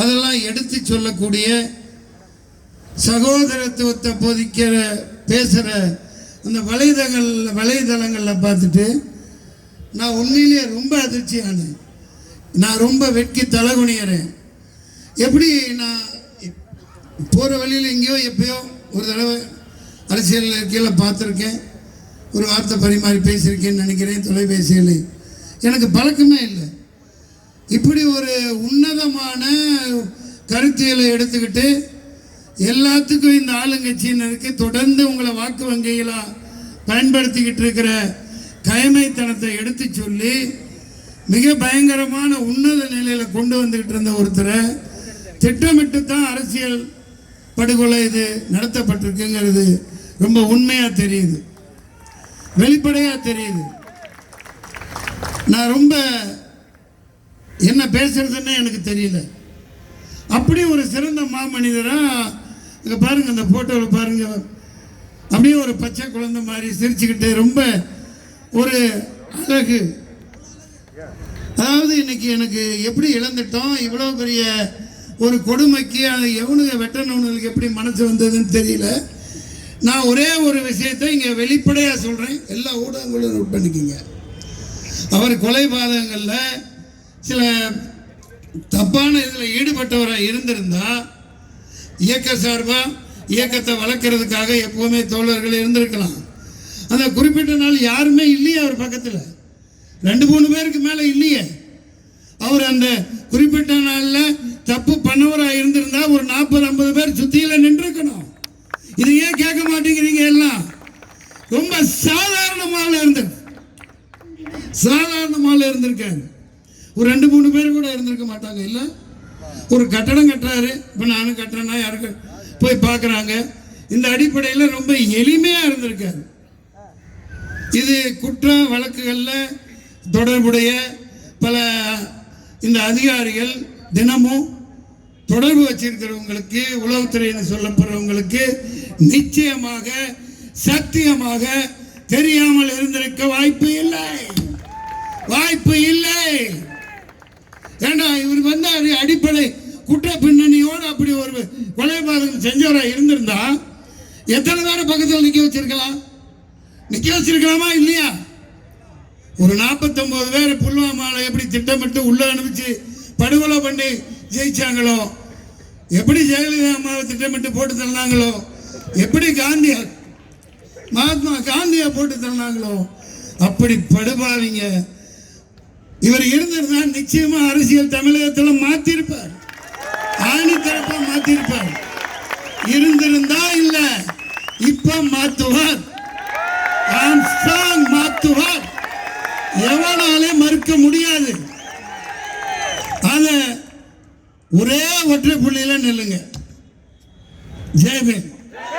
அதெல்லாம் எடுத்து சொல்லக்கூடிய சகோதரத்துவத்தை போதிக்கிற பேசுகிற அந்த வலைதளங்கள் வலைதளங்களில் பார்த்துட்டு நான் உண்மையிலேயே ரொம்ப அதிர்ச்சியானேன். நான் ரொம்ப வெட்கி தலைகுனியறேன். எப்படி நான் போகிற வழியில் எங்கேயோ எப்பயோ ஒரு தடவை அரசியல் கீழே பார்த்துருக்கேன். ஒரு வார்த்தை பரிமாறி பேசியிருக்கேன்னு நினைக்கிறேன் தொலைபேசியில். எனக்கு பழக்கமே இல்லை. இப்படி ஒரு உன்னதமான கருத்தியலை எடுத்துக்கிட்டு எல்லாத்துக்கும் இந்த ஆளுங்கட்சியினருக்கு தொடர்ந்து உங்களை வாக்கு வங்கிகளாக பயன்படுத்திக்கிட்டு இருக்கிற கயமைத்தனத்தை எடுத்து சொல்லி மிக பயங்கரமான உன்னத நிலையில் கொண்டு வந்துக்கிட்டு இருந்த ஒருத்தரை திட்டமிட்டு தான் அரசியல் படுகொலை இது நடத்தப்பட்டிருக்குங்கிறது ரொம்ப உண்மையாக தெரியுது. வெளிப்படையாக தெரியுது. நான் ரொம்ப என்ன பேசுறதுன்னு எனக்கு தெரியல. அப்படி ஒரு சிறந்த மாமனிதராக இங்கே பாருங்கள் அந்த ஃபோட்டோவில் பாருங்க. அப்படியே ஒரு பச்சை குழந்தை மாதிரி சிரிச்சுக்கிட்டு ரொம்ப ஒரு அழகு. அதாவது இன்னைக்கு எனக்கு எப்படி இழந்துட்டோம் இவ்வளோ பெரிய ஒரு கொடுமைக்கு அதை எவனுங்க வெட்டணுங்களுக்கு எப்படி மனசு வந்ததுன்னு தெரியல. நான் ஒரே ஒரு விஷயத்தை இங்கே வெளிப்படையாக சொல்கிறேன் எல்லா ஊடகங்களும் நோட் பண்ணிக்கிங்க. அவர் கொலைபாதகங்களில் சில தப்பான இதில் ஈடுபட்டவராக இருந்திருந்தால் இயக்க சார்பாக இயக்கத்தை வளர்க்கறதுக்காக எப்போவுமே தோழர்கள் இருந்திருக்கலாம். அந்த குறிப்பிட்ட நாள் யாருமே இல்லையே அவர் பக்கத்தில். ரெண்டு மூணு பேருக்கு மேலே இல்லையே. அவர் அந்த குறிப்பிட்ட நாளில் தப்பு பண்ணவராக இருந்திருந்தா ஒரு நாற்பது ஐம்பது பேர் சுத்தியில் நின்றுருக்கணும் இது ஏன் கேட்க மாட்டேங்கிறீங்க எல்லாம்? ரொம்ப சாதாரணமாக இருந்திருக்கு. சாதாரணமாக இருந்திருக்காங்க ஒரு ரெண்டு மூணு பேர் கூட இருந்திருக்க மாட்டாங்க. இல்லை? ஒரு கட்டடம் கட்டுறாரு. இப்போ நானும் கட்டுறேன்னா யாருக்கு போய் பார்க்குறாங்க இந்த அடிப்படையில் ரொம்ப எளிமையாக இருந்திருக்காரு. இது குற்ற வழக்குகளில் தொடர்புடைய பல இந்த அதிகாரிகள் தினமும் தொடர்பு வச்சிருக்கிறவங்களுக்கு உளவுத்துறைன்னு சொல்லப்படுறவங்களுக்கு நிச்சயமாக சத்தியமாக தெரியாமல் இருந்திருக்க வாய்ப்பு இல்லை. வாய்ப்பு இல்லை. இவர் வந்து அது அடிப்படை குற்ற பின்னணியோடு அப்படி ஒரு கொலைபாதகம் செஞ்சவராக இருந்திருந்தா எத்தனை பேரை பக்கத்தில் நிற்க வச்சிருக்கலாம்? நிற்க வச்சிருக்கலாமா இல்லையா? ஒரு நாற்பத்தொம்போது பேர் புல்வாமாவில் எப்படி திட்டமிட்டு உள்ளே அனுப்பிச்சு படுகொலை பண்ணி ஜெயிச்சாங்களோ? எப்படி ஜெயலலிதா அம்மாவை திட்டமிட்டு போட்டு தந்தாங்களோ? எப்படி காந்தி மகாத்மா காந்தியை போட்டு தந்தாங்களோ? அப்படி படுபாவிங்க. இவர் இருந்திருந்தா நிச்சயமா அரசியல் தமிழகத்தில் மாத்திருப்பார். ஆணி தரப்பா மாத்திருப்பார். இருந்திருந்தா இல்ல இப்ப மாத்துவார். மாத்துவார். எவனாலே மறுக்க முடியாது. அத ஒரே ஒற்றை புள்ளியில நில்லுங்க. ஜெயபேன்